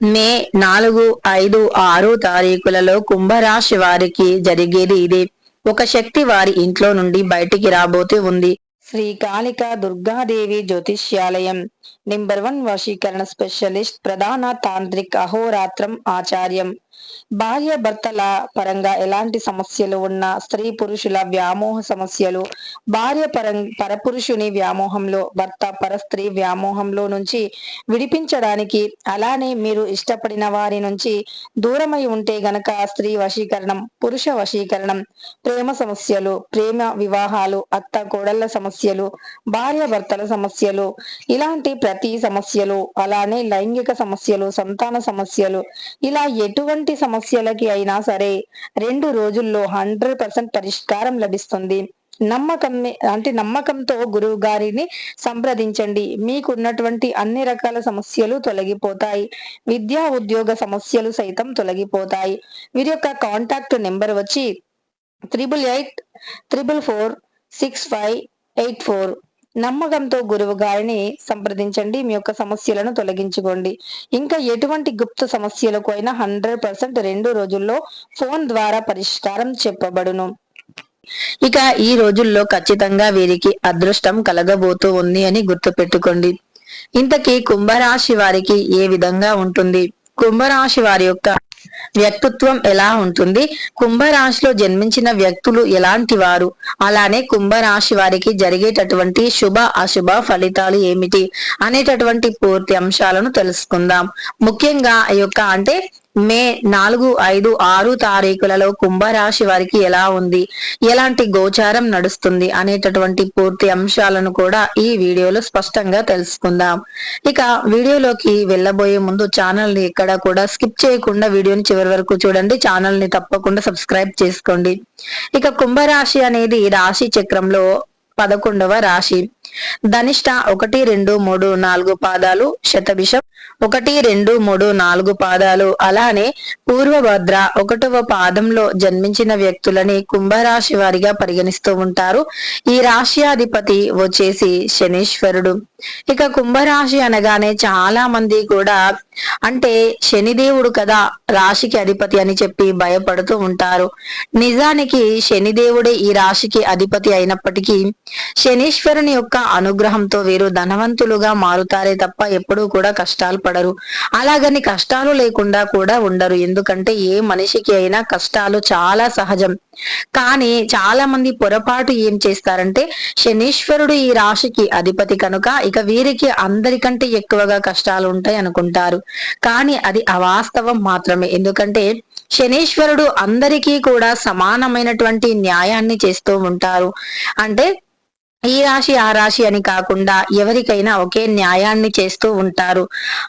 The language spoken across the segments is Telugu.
మే నాలుగు ఐదు ఆరు తారీఖులలో కుంభరాశి వారికి జరిగేది ఇదే. ఒక శక్తి వారి ఇంట్లో నుండి బయటికి రాబోతూ ఉంది. శ్రీ కాళిక దుర్గాదేవి జ్యోతిష్యాలయం. నెంబర్ వన్ వశీకరణ స్పెషలిస్ట్ ప్రధాన తాంత్రిక్ అహోరాత్రం ఆచార్యం భార్య భర్తల పరంగా ఎలాంటి సమస్యలు ఉన్నా స్త్రీ పురుషుల వ్యామోహ సమస్యలు భార్య పరం పరపురుషుని వ్యామోహంలో భర్త పరస్త్రీ వ్యామోహంలో నుంచి విడిపించడానికి అలానే మీరు ఇష్టపడిన వారి నుంచి దూరమై ఉంటే గనక స్త్రీ వశీకరణం పురుష వశీకరణం ప్రేమ సమస్యలు ప్రేమ వివాహాలు అత్త కోడళ్ళ సమస్యలు భార్య భర్తల సమస్యలు ఇలాంటి ప్రతి సమస్యలు అలానే లైంగిక సమస్యలు సంతాన సమస్యలు ఇలా ఎటువంటి సమస్యలకి అయినా సరే రెండు రోజుల్లో హండ్రెడ్ పర్సెంట్ పరిష్కారం లభిస్తుంది. నమ్మకం అంటే నమ్మకంతో గురువు గారిని సంప్రదించండి. మీకున్నటువంటి అన్ని రకాల సమస్యలు తొలగిపోతాయి. విద్యా ఉద్యోగ సమస్యలు సైతం తొలగిపోతాయి. వీరి యొక్క కాంటాక్ట్ నెంబర్ వచ్చి triple eight triple four six five eight four. నమ్మకంతో గురువు గారిని సంప్రదించండి. మీ యొక్క సమస్యలను తొలగించుకోండి. ఇంకా ఎటువంటి గుప్త సమస్యలకు అయినా హండ్రెడ్ పర్సెంట్ రెండు రోజుల్లో ఫోన్ ద్వారా పరిష్కారం చెప్పబడును. ఇక ఈ రోజుల్లో ఖచ్చితంగా వీరికి అదృష్టం కలగబోతూ ఉంది అని గుర్తు పెట్టుకోండి ఇంతకీ కుంభరాశి వారికి ఏ విధంగా ఉంటుంది? కుంభరాశి వారి యొక్క వ్యక్తిత్వం ఎలా ఉంటుంది? కుంభరాశిలో జన్మించిన వ్యక్తులు ఎలాంటి వారు? అలానే కుంభరాశి వారికి జరిగేటటువంటి శుభ అశుభ ఫలితాలు ఏమిటి? అనేటటువంటి పూర్తి అంశాలను తెలుసుకుందాం. ముఖ్యంగా ఈ యొక్క అంటే మే నాలుగు ఐదు ఆరు తారీఖులలో కుంభరాశి వారికి ఎలా ఉంది? ఎలాంటి గోచారం నడుస్తుంది? అనేటటువంటి పూర్తి అంశాలను కూడా ఈ వీడియోలో స్పష్టంగా తెలుసుకుందాం. ఇక వీడియోలోకి వెళ్ళబోయే ముందు ఛానల్ని ఎక్కడ కూడా స్కిప్ చేయకుండా వీడియోని చివరి వరకు చూడండి. ఛానల్ని తప్పకుండా సబ్స్క్రైబ్ చేసుకోండి. ఇక కుంభరాశి అనేది రాశి చక్రంలో పదకొండవ రాశి. ధనిష్ట ఒకటి రెండు మూడు నాలుగు పాదాలు శతభిషం ఒకటి రెండు మూడు నాలుగు పాదాలు. అలానే పూర్వభద్ర ఒకటవ పాదంలో జన్మించిన వ్యక్తులని కుంభరాశి వారిగా పరిగణిస్తూ ఉంటారు. ఈ రాశ్యాధిపతి వచ్చేసి శనీశ్వరుడు. ఇక కుంభరాశి అనగానే చాలా మంది కూడా అంటే శనిదేవుడు కదా రాశికి అధిపతి అని చెప్పి భయపడుతూ ఉంటారు. నిజానికి శనిదేవుడే ఈ రాశికి అధిపతి అయినప్పటికీ శనీశ్వరుని యొక్క అనుగ్రహంతో వీరు ధనవంతులుగా మారుతారే తప్ప ఎప్పుడూ కూడా కష్టాలు పడరు. అలాగని కష్టాలు లేకుండా కూడా ఉండరు. ఎందుకంటే ఏ మనిషికి అయినా కష్టాలు చాలా సహజం. కానీ చాలా మంది పొరపాటు ఏం చేస్తారంటే శనీశ్వరుడు ఈ రాశికి అధిపతి కనుక ఇక వీరికి అందరికంటే ఎక్కువగా కష్టాలు ఉంటాయి అనుకుంటారు. కానీ అది అవాస్తవం మాత్రమే. ఎందుకంటే శనీశ్వరుడు అందరికీ కూడా సమానమైనటువంటి న్యాయాన్ని చేస్తూ ఉంటారు. అంటే ఈ రాశి ఆ రాశి అని కాకుండా ఎవరికైనా ఒకే న్యాయాన్ని చేస్తూ ఉంటారు.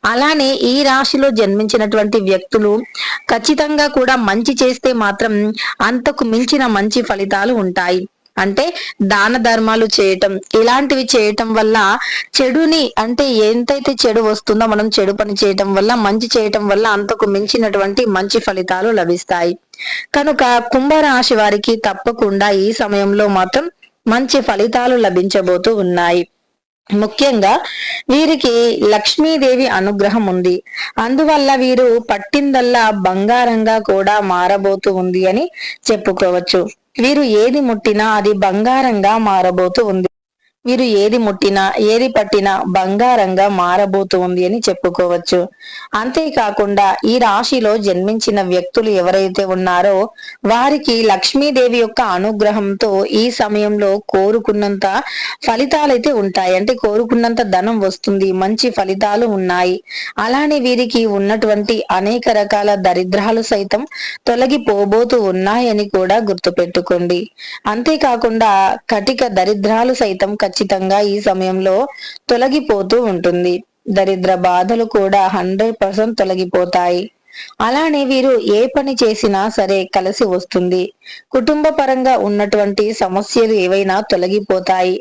అలానే ఈ రాశిలో జన్మించినటువంటి వ్యక్తులు ఖచ్చితంగా కూడా మంచి చేస్తే మాత్రం అంతకు మించిన మంచి ఫలితాలు ఉంటాయి. అంటే దాన ధర్మాలు చేయటం ఇలాంటివి చేయటం వల్ల చెడుని అంటే ఎంతైతే చెడు వస్తుందో మనం చెడు పని చేయటం వల్ల మంచి చేయటం వల్ల అంతకు మించినటువంటి మంచి ఫలితాలు లభిస్తాయి. కనుక కుంభరాశి వారికి తప్పకుండా ఈ సమయంలో మాత్రం మంచి ఫలితాలు లభించబోతూ ఉన్నాయి. ముఖ్యంగా వీరికి లక్ష్మీదేవి అనుగ్రహం ఉంది. అందువల్ల వీరు పట్టిందల్లా బంగారంగా కూడా మారబోతూ ఉంది అని చెప్పుకోవచ్చు. వీరు ఏది ముట్టినా అది బంగారంగా మారబోతూ ఉంది. వీరు ఏది ముట్టినా ఏది పట్టినా బంగారంగా మారబోతుంది అని చెప్పుకోవచ్చు. అంతేకాకుండా ఈ రాశిలో జన్మించిన వ్యక్తులు ఎవరైతే ఉన్నారో వారికి లక్ష్మీదేవి యొక్క అనుగ్రహంతో ఈ సమయంలో కోరుకున్నంత ఫలితాలైతే ఉంటాయి. అంటే కోరుకున్నంత ధనం వస్తుంది మంచి ఫలితాలు ఉన్నాయి. అలానే వీరికి ఉన్నటువంటి అనేక రకాల దరిద్రాలు సైతం తొలగిపోబోతూ ఉన్నాయని కూడా గుర్తుపెట్టుకోండి. అంతేకాకుండా కటిక దరిద్రాలు సైతం ఖచ్చితంగా ఈ సమయంలో తొలగిపోతూ ఉంటుంది. దరిద్ర బాధలు కూడా హండ్రెడ్ పర్సెంట్ తొలగిపోతాయి. అలానే వీరు ఏ పని చేసినా సరే కలిసి వస్తుంది. కుటుంబ పరంగా ఉన్నటువంటి సమస్యలు ఏవైనా తొలగిపోతాయి.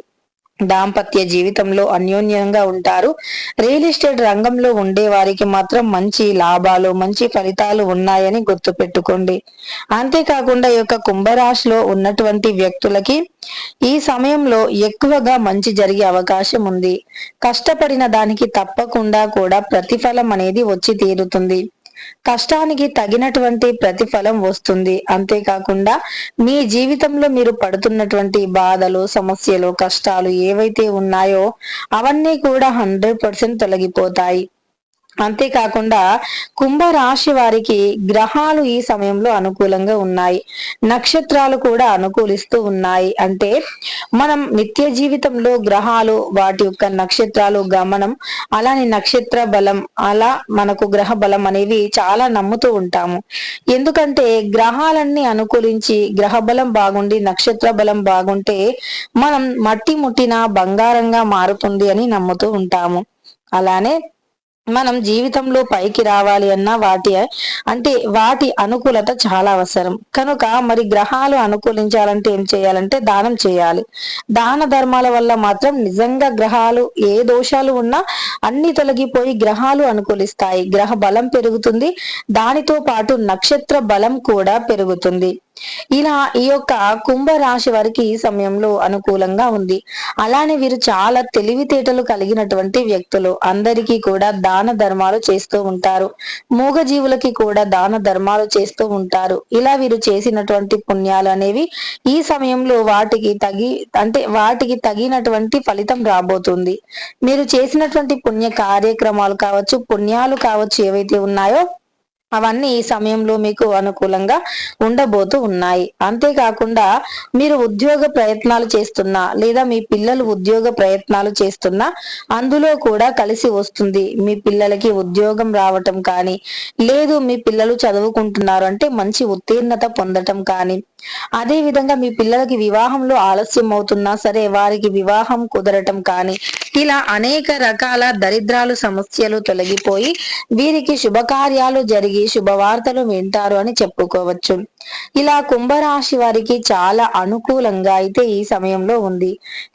దాంపత్య జీవితంలో అన్యోన్యంగా ఉంటారు. రియల్ ఎస్టేట్ రంగంలో ఉండే వారికి మాత్రం మంచి లాభాలు మంచి ఫలితాలు ఉన్నాయని గుర్తు పెట్టుకోండి. అంతేకాకుండా ఈ యొక్క కుంభరాశిలో ఉన్నటువంటి వ్యక్తులకి ఈ సమయంలో ఎక్కువగా మంచి జరిగే అవకాశం ఉంది. కష్టపడిన దానికి తప్పకుండా కూడా ప్రతిఫలం అనేది వచ్చి తీరుతుంది. కష్టానికి తగినటువంటి ప్రతిఫలం వస్తుంది. అంతేకాకుండా మీ జీవితంలో మీరు పడుతున్నటువంటి బాధలు సమస్యలు కష్టాలు ఏవైతే ఉన్నాయో అవన్నీ కూడా హండ్రెడ్ పర్సెంట్ తొలగిపోతాయి. అంతేకాకుండా కుంభరాశి వారికి గ్రహాలు ఈ సమయంలో అనుకూలంగా ఉన్నాయి. నక్షత్రాలు కూడా అనుకూలిస్తూ ఉన్నాయి. అంటే మనం నిత్య జీవితంలో గ్రహాలు వాటి యొక్క నక్షత్రాలు గమనం అలానే నక్షత్ర బలం అలా మనకు గ్రహ బలం అనేవి చాలా నమ్ముతూ ఉంటాము. ఎందుకంటే గ్రహాలన్నీ అనుకూలించి గ్రహ బలం బాగుండి నక్షత్ర బలం బాగుంటే మనం మట్టి ముట్టిన బంగారంగా మారుతుంది అని నమ్ముతూ ఉంటాము. అలానే మనం జీవితంలో పైకి రావాలి అన్న వాటి అంటే వాటి అనుకూలత చాలా అవసరం. కనుక మరి గ్రహాలు అనుకూలించాలంటే ఏం చేయాలంటే దానం చేయాలి. దాన ధర్మాల వల్ల మాత్రం నిజంగా గ్రహాలు ఏ దోషాలు ఉన్నా అన్ని తొలగిపోయి గ్రహాలు అనుకూలిస్తాయి. గ్రహ బలం పెరుగుతుంది. దానితో పాటు నక్షత్ర బలం కూడా పెరుగుతుంది. ఇలా ఈ యొక్క కుంభరాశి వారికి ఈ సమయంలో అనుకూలంగా ఉంది. అలానే వీరు చాలా తెలివితేటలు కలిగినటువంటి వ్యక్తులు. అందరికీ కూడా దాన ధర్మాలు చేస్తూ ఉంటారు. మూగజీవులకి కూడా దాన ధర్మాలు చేస్తూ ఉంటారు. ఇలా వీరు చేసినటువంటి పుణ్యాలు అనేవి ఈ సమయంలో వాటికి తగి అంటే వాటికి తగినటువంటి ఫలితం రాబోతుంది. మీరు చేసినటువంటి పుణ్య కార్యక్రమాలు కావచ్చు పుణ్యాలు కావచ్చు ఏవైతే ఉన్నాయో అవన్నీ ఈ సమయంలో మీకు అనుకూలంగా ఉండబోతూ ఉన్నాయి. అంతేకాకుండా మీరు ఉద్యోగ ప్రయత్నాలు చేస్తున్నా లేదా మీ పిల్లలు ఉద్యోగ ప్రయత్నాలు చేస్తున్నా అందులో కూడా కలిసి వస్తుంది. మీ పిల్లలకి ఉద్యోగం రావటం కానీ లేదు మీ పిల్లలు చదువుకుంటున్నారు అంటే మంచి ఉత్తీర్ణత పొందటం కానీ. అదే విధంగా మీ పిల్లలకి వివాహంలో ఆలస్యం అవుతున్నా సరే వారికి వివాహం కుదరటం కానీ ఇలా అనేక రకాల దరిద్రాలు సమస్యలు తొలగిపోయి వీరికి శుభకార్యాలు జరిగి శుభవార్తలు వింటారు అని చెప్పుకోవచ్చు. ఇలా కుంభరాశి వారికి చాలా అనుకూలంగా అయితే ఈ సమయంలో ఉంది.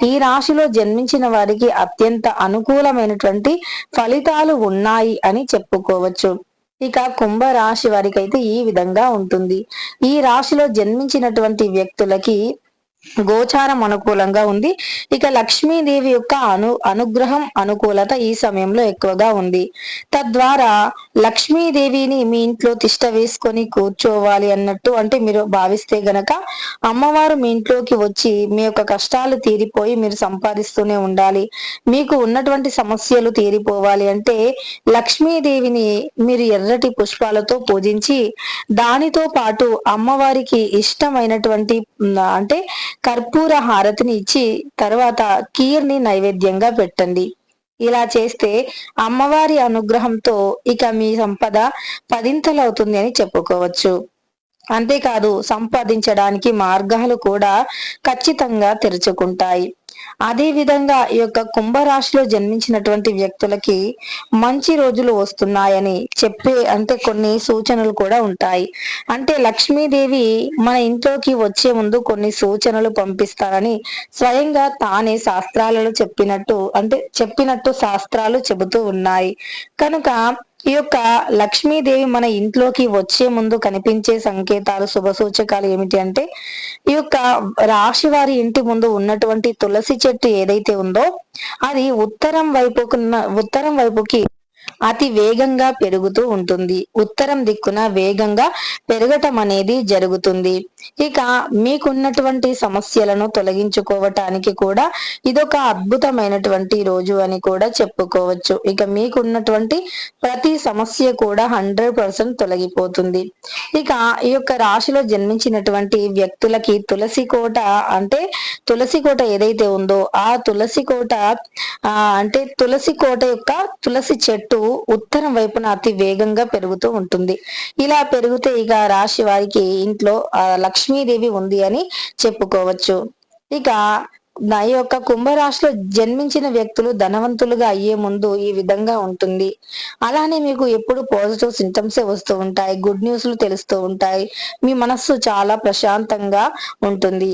ఈ రాశిలో జన్మించిన వారికి అత్యంత అనుకూలమైనటువంటి ఫలితాలు ఉన్నాయి అని చెప్పుకోవచ్చు. ఇక కుంభ రాశి వారికైతే ఈ విధంగా ఉంటుంది. ఈ రాశిలో జన్మించినటువంటి వ్యక్తులకి గోచారం అనుకూలంగా ఉంది. ఇక లక్ష్మీదేవి యొక్క అను అనుగ్రహం అనుకూలత ఈ సమయంలో ఎక్కువగా ఉంది. తద్వారా లక్ష్మీదేవిని మీ ఇంట్లో తిష్ట వేసుకొని కూర్చోవాలి అన్నట్టు అంటే మీరు భావిస్తే గనక అమ్మవారు మీ ఇంట్లోకి వచ్చి మీ యొక్క కష్టాలు తీరిపోయి మీరు సంపాదిస్తూనే ఉండాలి. మీకు ఉన్నటువంటి సమస్యలు తీరిపోవాలి అంటే లక్ష్మీదేవిని మీరు ఎర్రటి పుష్పాలతో పూజించి దానితో పాటు అమ్మవారికి ఇష్టమైనటువంటి అంటే కర్పూర హారతిని ఇచ్చి తర్వాత కీర్ని నైవేద్యంగా పెట్టండి. ఇలా చేస్తే అమ్మవారి అనుగ్రహంతో ఇక మీ సంపద పదింతలవుతుంది అని చెప్పుకోవచ్చు. అంతేకాదు సంపాదించడానికి మార్గాలు కూడా ఖచ్చితంగా తెరుచుకుంటాయి. అదే విధంగా ఈ యొక్క కుంభరాశిలో జన్మించినటువంటి వ్యక్తులకి మంచి రోజులు వస్తున్నాయని చెప్పే అంటే కొన్ని సూచనలు కూడా ఉంటాయి. అంటే లక్ష్మీదేవి మన ఇంట్లోకి వచ్చే ముందు కొన్ని సూచనలు పంపిస్తారని స్వయంగా తానే శాస్త్రాలలో చెప్పినట్టు అంటే చెప్పినట్టు శాస్త్రాలు చెబుతూ ఉన్నాయి. కనుక ఈ యొక్క లక్ష్మీదేవి మన ఇంట్లోకి వచ్చే ముందు కనిపించే సంకేతాలు శుభ సూచకాలు ఏమిటి అంటే ఈ యొక్క రాశి వారి ఇంటి ముందు ఉన్నటువంటి తులసి చెట్టు ఏదైతే ఉందో అది ఉత్తరం వైపుకున్న ఉత్తరం వైపుకి అతి వేగంగా పెరుగుతూ ఉంటుంది. ఉత్తరం దిక్కున వేగంగా పెరగటం అనేది జరుగుతుంది. ఇక మీకున్నటువంటి సమస్యలను తొలగించుకోవటానికి కూడా ఇదొక అద్భుతమైనటువంటి రోజు అని కూడా చెప్పుకోవచ్చు. ఇక మీకున్నటువంటి ప్రతి సమస్య కూడా హండ్రెడ్ పర్సెంట్ తొలగిపోతుంది. ఇక ఈ యొక్క రాశిలో జన్మించినటువంటి వ్యక్తులకి తులసి కోట అంటే తులసి కోట ఏదైతే ఉందో ఆ తులసి కోట ఆ అంటే తులసి కోట యొక్క తులసి చెట్టు ఉత్తరం వైపున అతి వేగంగా పెరుగుతూ ఉంటుంది. ఇలా పెరిగితే ఇక రాశి వారికి ఇంట్లో లక్ష్మీదేవి ఉంది అని చెప్పుకోవచ్చు. ఇక నా యొక్క కుంభరాశిలో జన్మించిన వ్యక్తులు ధనవంతులుగా అయ్యే ముందు ఈ విధంగా ఉంటుంది. అలానే మీకు ఎప్పుడు పాజిటివ్ సింటమ్సే వస్తూ ఉంటాయి గుడ్ న్యూస్లు తెలుస్తూ ఉంటాయి. మీ మనస్సు చాలా ప్రశాంతంగా ఉంటుంది.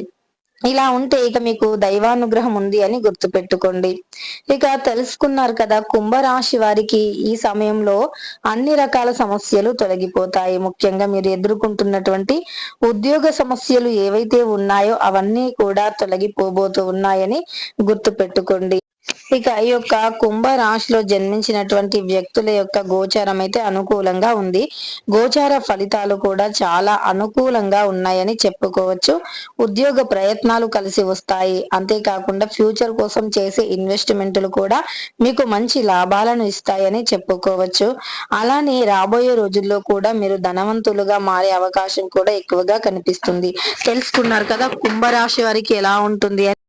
ఇలా ఉంటే ఇక మీకు దైవానుగ్రహం ఉంది అని గుర్తుపెట్టుకోండి. ఇక తెలుసుకున్నారు కదా కుంభరాశి వారికి ఈ సమయంలో అన్ని రకాల సమస్యలు తొలగిపోతాయి. ముఖ్యంగా మీరు ఎదుర్కొంటున్నటువంటి ఉద్యోగ సమస్యలు ఏవైతే ఉన్నాయో అవన్నీ కూడా తొలగిపోబోతూ ఉన్నాయని గుర్తుపెట్టుకోండి. ఇక ఈ యొక్క కుంభ రాశిలో జన్మించినటువంటి వ్యక్తుల యొక్క గోచారం అయితే అనుకూలంగా ఉంది. గోచార ఫలితాలు కూడా చాలా అనుకూలంగా ఉన్నాయని చెప్పుకోవచ్చు. ఉద్యోగ ప్రయత్నాలు కలిసి వస్తాయి. అంతేకాకుండా ఫ్యూచర్ కోసం చేసే ఇన్వెస్ట్మెంట్లు కూడా మీకు మంచి లాభాలను ఇస్తాయని చెప్పుకోవచ్చు. అలానే రాబోయే రోజుల్లో కూడా మీరు ధనవంతులుగా మారే అవకాశం కూడా ఎక్కువగా కనిపిస్తుంది. తెలుసుకున్నారు కదా కుంభరాశి వారికి ఎలా ఉంటుంది